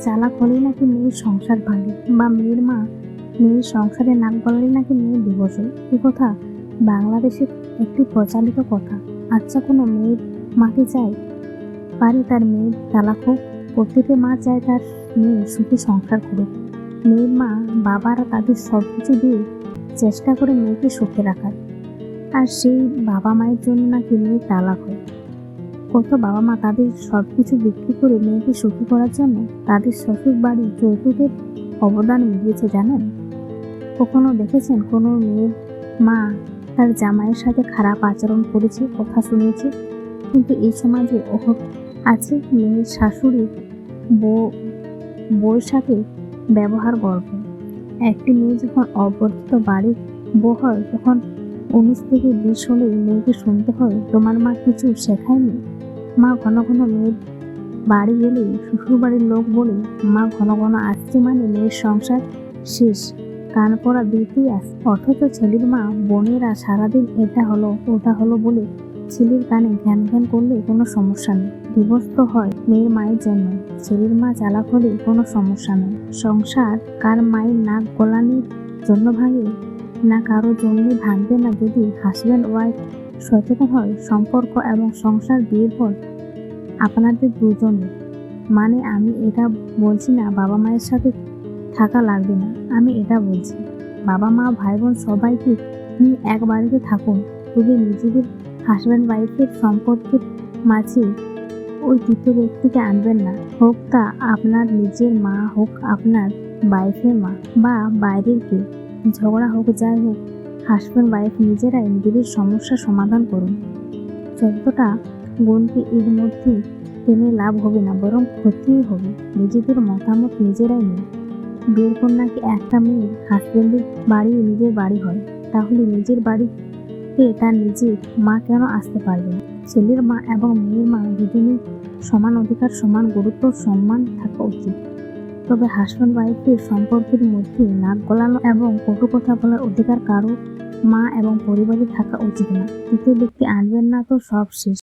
চালাক হলেই নাকি মেয়ের সংসার ভাঙে বা মেয়ের মা মেয়ের সংসারে নাক গলালে নাকি মেয়ে দিবস এ কথা বাংলাদেশের একটি প্রচালিত কথা। আচ্ছা কোনো মেয়ের মাকে চায় পারে তার মেয়ের তালাক হোক প্রত্যেকে মা চায় তার মেয়ে সুখী সংসার করুক। মেয়ের মা, বাবারা তাদের সব কিছু দিয়ে চেষ্টা করে মেয়েকে সুখে রাখার। আর সেই বাবা মায়ের জন্য নাকি মেয়ের তালাক হয়। কত বাবা মা তাদের সব কিছু বিক্রি করে মেয়েকে সুখী করার জন্য তাদের শ্বশুর বাড়ি যৌতুকের অবদান মিলিয়েছে জানেন? কখনো দেখেছেন কোনো মেয়ের মা তার জামাইয়ের সাথে খারাপ আচরণ করেছে, কথা শুনেছে? কিন্তু এই সমাজে ওহ, আছে মেয়ের শাশুড়ি বউ বউয়ের সাথে ব্যবহার গর্ব। একটি মেয়ে যখন অবর্তিত বাড়ির বউ হয়, তখন উনিশ থেকে বিশ হলেই মেয়েকে শুনতে হয়, তোমার মা কিছু শেখায়নি? মা ঘন ঘন মেয়ের বাড়ি গেলেই শ্বশুর বাড়ির লোক বলে, মা ঘন ঘন আসছে মানে মেয়ের সংসার শেষ। কান পড়া দিতেই আস অথচ ছেলের মা, বোনেরা সারাদিন এটা হলো, ওটা হলো বলে ছেলের কানে ঘ্যান ঘ্যান করলে কোনো সমস্যা নেই। ডিভোর্স তো হয় মেয়ের মায়ের জন্য। ছেলের মা চালাক হলে কোনো সমস্যা নেই। সংসার কার মায়ের নাক গলানির জন্য ভাঙে, না কারও জন্য ভাঙবে না যদি হাজব্যান্ড ওয়াইফ সচেতন হয় সম্পর্ক এবং সংসার বিয়ের পর আপনাদের দুজনের। মানে আমি এটা বলছি না, বাবা মায়ের সাথে থাকা লাগবে না, আমি এটা বলছি। বাবা মা ভাই বোন সবাইকে নিয়ে এক বাড়িতে থাকুন, তবে নিজেদের হাজব্যান্ড ওয়াইফের সম্পর্কের মাঝে ওই তৃতীয় ব্যক্তিকে আনবেন না। হোক তা আপনার নিজের মা, হোক আপনার বাইফের মা বা বাইরের কেউ। ঝগড়া হোক, যাই হোক হাজব্যান্ড ওয়াইফ নিজেরাই নিজেদের সমস্যা সমাধান করুন। যতটা গুণকে এর মধ্যে টেনে লাভ হবে না, বরং ক্ষতিই হবে। নিজেদের মতামত নিজেরাই নিন। পর নাকি একটা মেয়ের হাজব্যান্ডের বাড়ি নিজের বাড়ি হয়, তাহলে নিজের বাড়িতে তার নিজের মা কেন আসতে পারবে না? ছেলের মা এবং মেয়ের মা দুজনের সমান অধিকার, সমান গুরুত্ব, সম্মান থাকা উচিত। তবে হাসব্যান্ড ওয়াইফের সম্পর্কের মধ্যে নাক গলানো এবং কটু কথা বলার অধিকার কারও মা এবং পরিবারে থাকা উচিত না। তৃতীয় ব্যক্তি আনবেন না তো সব শেষ।